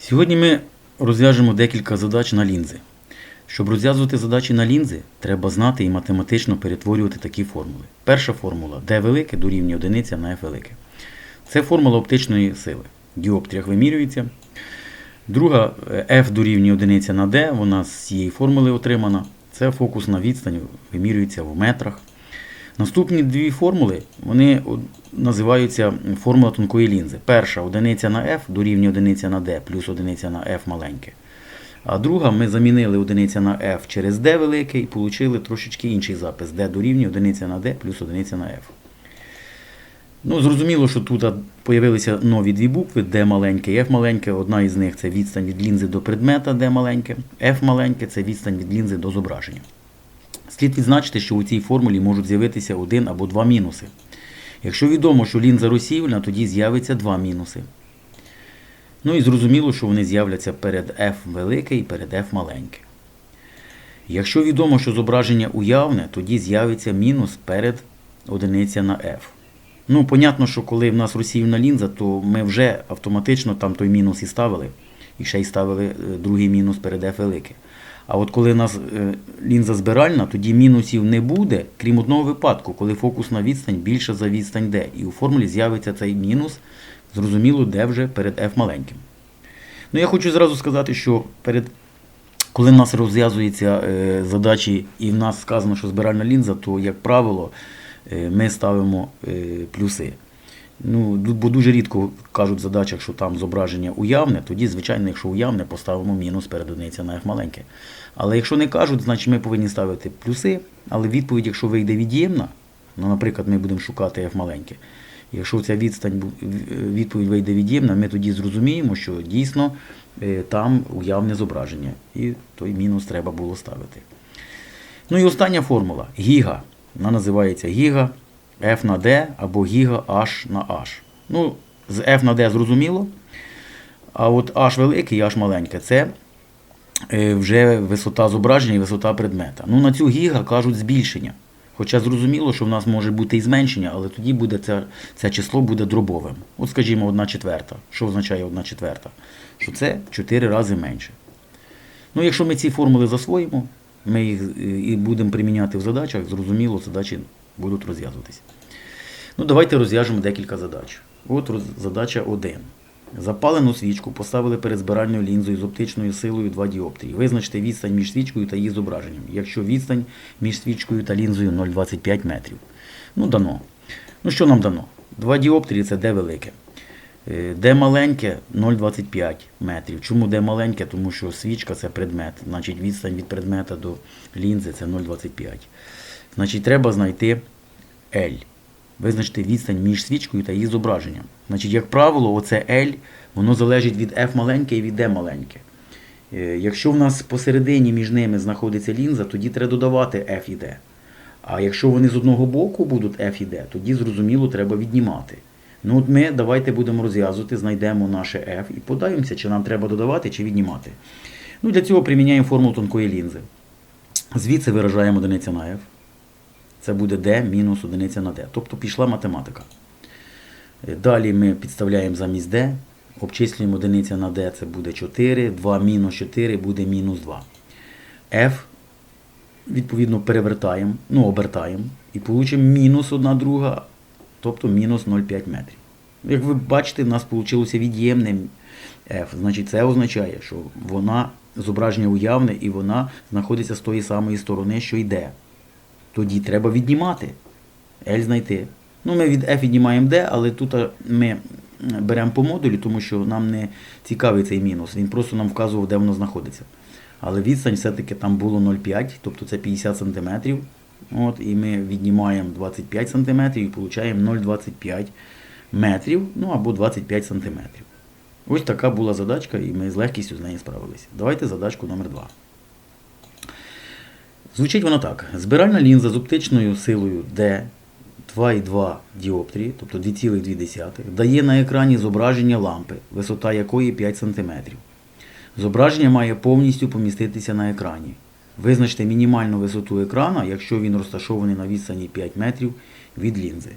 Сьогодні ми розв'яжемо декілька задач на лінзи. Щоб розв'язувати задачі на лінзи, треба знати і математично перетворювати такі формули. Перша формула D велике дорівнює одиниця на F велике. Це формула оптичної сили. В діоптріях вимірюється. Друга е, F дорівнює одиниця на D, вона з цієї формули отримана. Це фокусна відстань, вимірюється в метрах. Наступні дві формули вони називаються формула тонкої лінзи. Перша одиниця на F дорівнює одиниця на D плюс одиниця на F маленьке. А друга ми замінили одиниця на F через D велике і отримали трошечки інший запис. D дорівнює одиниця на D плюс одиниця на F. Ну, зрозуміло, що тут з'явилися нові дві букви D маленьке і F маленьке. Одна із них це відстань від лінзи до предмета D маленьке. F маленьке це відстань від лінзи до зображення. Слід відзначити, що у цій формулі можуть з'явитися один або два мінуси. Якщо відомо, що лінза розсіювальна, тоді з'явиться два мінуси. Ну і зрозуміло, що вони з'являться перед F велике і перед F маленьке. Якщо відомо, що зображення уявне, тоді з'явиться мінус перед одиниця на F. Ну, понятно, що коли в нас розсіювальна лінза, то ми вже автоматично там той мінус і ставили, і ще й ставили е, другий мінус перед F велике. А от коли у нас е, лінза збиральна, тоді мінусів не буде, крім одного випадку, коли фокусна відстань більша за відстань D. І у формулі з'явиться цей мінус, зрозуміло, де вже перед F маленьким. Ну, я хочу зразу сказати, що перед, коли в нас розв'язуються е, задачі і в нас сказано, що збиральна лінза, то, як правило, е, ми ставимо плюси. Ну, бо дуже рідко кажуть в задачах, що там зображення уявне, тоді, звичайно, якщо уявне, поставимо мінус перед одиниця на F маленьке. Але якщо не кажуть, значить ми повинні ставити плюси, але відповідь, якщо вийде від'ємна, ну, наприклад, ми будемо шукати F маленьке. Якщо ця відстань відповідь вийде від'ємна, ми тоді зрозуміємо, що дійсно е, там уявне зображення. І той мінус треба було ставити. Ну і остання формула гіга. Вона називається гіга F на D або гіга H на H. Ну, з F на D зрозуміло. А от H велике і H маленьке це е, вже висота зображення і висота предмета. Ну, на цю гіга кажуть збільшення. Хоча зрозуміло, що в нас може бути і зменшення, але тоді буде це, це число буде дробовим. От скажімо, 1 четверта. Що означає 1 четверта? Що це 4 рази менше. Ну, якщо ми ці формули засвоїмо, ми їх е, і будемо приміняти в задачах, зрозуміло, задачі будуть розв'язуватися. Ну, давайте розв'яжемо декілька задач. От задача 1. Запалену свічку поставили перед збиральною лінзою з оптичною силою 2 діоптрії. Визначте відстань між свічкою та її зображенням, якщо відстань між свічкою та лінзою 0,25 метрів. Ну, дано. Ну, що нам дано? 2 діоптрії це D велике. Е, Де маленьке 0,25 метрів. Чому де маленьке? Тому що свічка це предмет. Значить, відстань від предмета до лінзи це 0,25. Значить, треба знайти L. Визначити відстань між свічкою та її зображенням. Значить, як правило, оце L, воно залежить від F маленьке і від D маленьке. Е, Якщо в нас посередині між ними знаходиться лінза, тоді треба додавати F і D. А якщо вони з одного боку будуть F і D, тоді зрозуміло треба віднімати. Ну от ми давайте будемо розв'язувати, знайдемо наше F і подивимося, чи нам треба додавати чи віднімати. Ну, для цього приміняємо формулу тонкої лінзи. Звідси виражаємо одиниця на F. Це буде D мінус одиниця на D. Тобто пішла математика. Е, Далі ми підставляємо замість D, обчислюємо одиниця на D, це буде 4, 2 мінус 4 буде мінус 2. F відповідно перевертаємо, ну обертаємо і получимо мінус 1 друга, тобто мінус 0,5 метрів. Як ви бачите, в нас вийшло від'ємне F. Значить, це означає, що вона зображення уявне і вона знаходиться з тої самої сторони, що йде. Тоді треба віднімати. L знайти. Ну, ми від F віднімаємо D, але тут ми беремо по модулі, тому що нам не цікавий цей мінус. Він просто нам вказував, де воно знаходиться. Але відстань все-таки там було 0,5, тобто це 50 см. От, і ми віднімаємо 25 см і отримуємо 0,25 метрів, ну або 25 см. Ось така була задачка, і ми з легкістю з нею справилися. Давайте задачку номер 2. Звучить вона так. Збиральна лінза з оптичною силою D 2,2 діоптрії, тобто 2,2, дає на екрані зображення лампи, висота якої 5 см. Зображення має повністю поміститися на екрані. Визначте мінімальну висоту екрана, якщо він розташований на відстані 5 метрів від лінзи.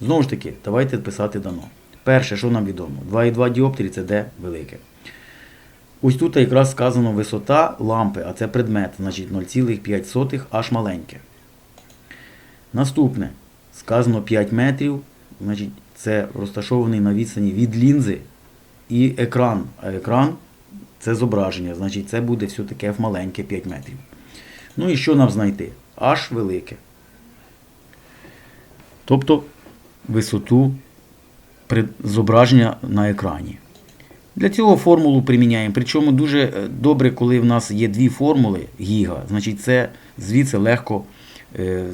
Знову ж таки, давайте писати дано. Перше, що нам відомо, 2,2 діоптрії це D велике. Ось тут якраз сказано висота лампи, а це предмет, значить 0,5 аж маленьке. Наступне. Сказано 5 метрів, значить це розташований на відстані від лінзи і екран. А екран це зображення, значить це буде все-таки F маленьке 5 метрів. Ну і що нам знайти? H велике. Тобто висоту зображення на екрані. Для цього формулу приміняємо. Причому дуже е, добре, коли в нас є дві формули гіга, значить це звідси легко е,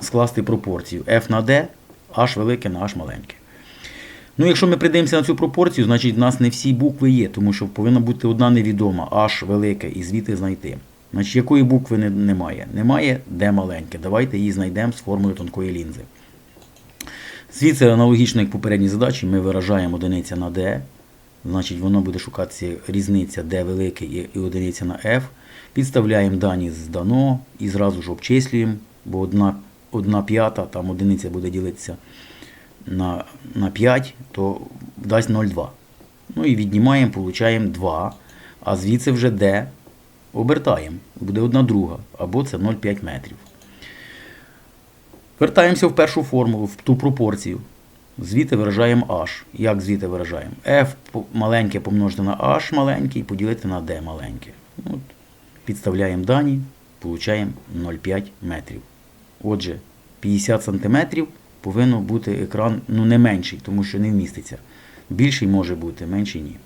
скласти пропорцію F на D, H велике на H маленьке. Ну, якщо ми придивимося на цю пропорцію, значить в нас не всі букви є, тому що повинна бути одна невідома, H велике, і звідти знайти. Значить, якої букви не- немає? Немає D маленьке. Давайте її знайдемо з формулою тонкої лінзи. Звідси аналогічно, як попередній задачі, ми виражаємо одиниця на D. Значить, воно буде шукатися різниця D велике і одиниця на F. Підставляємо дані з дано і зразу ж обчислюємо, бо одна, одна п'ята, там одиниця буде ділитися на, на 5, то дасть 0,2. Ну і віднімаємо, получаємо 2, а звідси вже D обертаємо. Буде одна друга, або це 0,5 метрів. Вертаємося в першу формулу, в ту пропорцію. Звідти виражаємо h. Як звідти виражаємо? f маленьке помножити на h маленький поділити на d маленьке. От. Підставляємо дані, получаємо 0,5 метрів. Отже, 50 см повинно бути екран ну, не менший, тому що не вміститься. Більший може бути, менший ні.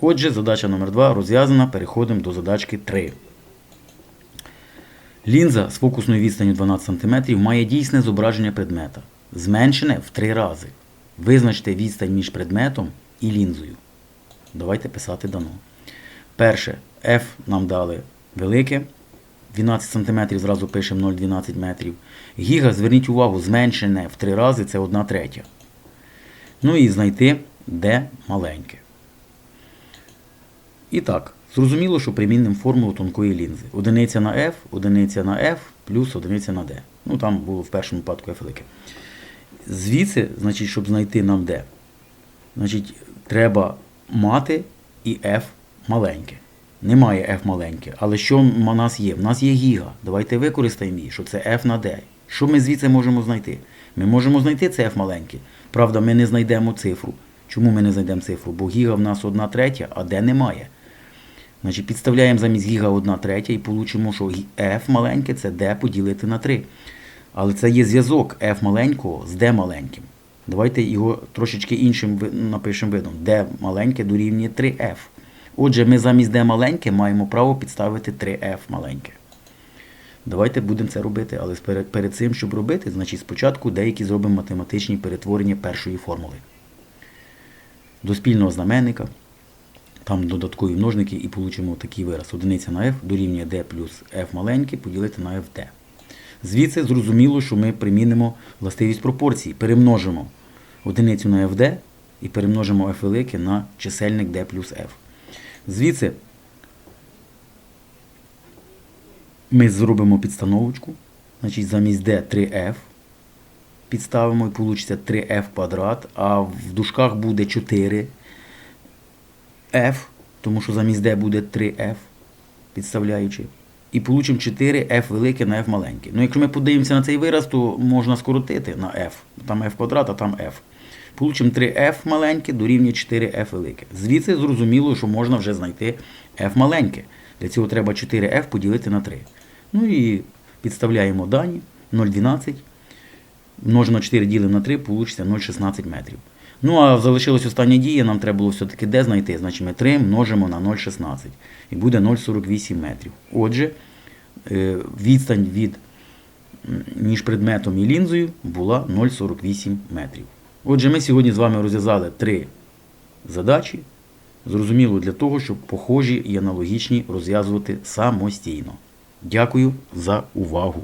Отже, задача номер 2 розв'язана. Переходимо до задачки 3. Лінза з фокусною відстанню 12 см має дійсне зображення предмета, зменшене в 3 рази. Визначте відстань між предметом і лінзою. Давайте писати дано. Перше, F нам дали велике. 12 см зразу пишемо 0,12 метрів. Гіга, зверніть увагу, зменшене в 3 рази це 1 третя. Ну і знайти де маленьке. І так, зрозуміло, що примінимо формулу тонкої лінзи. Одиниця на F, одиниця на F плюс одиниця на D. Ну там було в першому випадку F велике. Звідси, значить, щоб знайти нам D, значить, треба мати і F маленьке. Немає F маленьке. Але що в нас є? В нас є гіга. Давайте використаємо її, що це F на D. Що ми звідси можемо знайти? Ми можемо знайти це F маленьке. Правда, ми не знайдемо цифру. Чому ми не знайдемо цифру? Бо гіга в нас 1 третя, а D немає. Значить, підставляємо замість гіга 1 третя і получимо, що F маленьке це D поділити на 3. Але це є зв'язок F маленького з D маленьким. Давайте його трошечки іншим напишемо видом. D маленьке дорівнює 3F. Отже, ми замість D маленьке маємо право підставити 3F маленьке. Давайте будемо це робити, але перед, цим, щоб робити, значить спочатку деякі зробимо математичні перетворення першої формули. До спільного знаменника, там додаткові множники і получимо такий вираз. Одиниця на f дорівнює d плюс f маленьке поділити на ft. Звідси зрозуміло, що ми примінимо властивість пропорції. Перемножимо одиницю на fd і перемножимо f велике на чисельник d плюс f. Звідси ми зробимо підстановочку. Значить, замість d 3f підставимо і вийде 3f квадрат, а в дужках буде 4f, тому що замість d буде 3f, підставляючи. І получимо 4f велике на f маленьке. Ну, якщо ми подивимося на цей вираз, то можна скоротити на f. Там f квадрат, а там f. Получимо 3f маленьке дорівнює 4f велике. Звідси зрозуміло, що можна вже знайти f маленьке. Для цього треба 4f поділити на 3. Ну і підставляємо дані 0,12. Множимо на 4 ділимо на 3, вийде 0,16 метрів. Ну, а залишилась остання дія, нам треба було все-таки де знайти. Значить ми 3 множимо на 0,16. І буде 0,48 метрів. Отже, е, відстань від між предметом і лінзою була 0,48 метрів. Отже, ми сьогодні з вами розв'язали три задачі. Зрозуміло для того, щоб похожі і аналогічні розв'язувати самостійно. Дякую за увагу!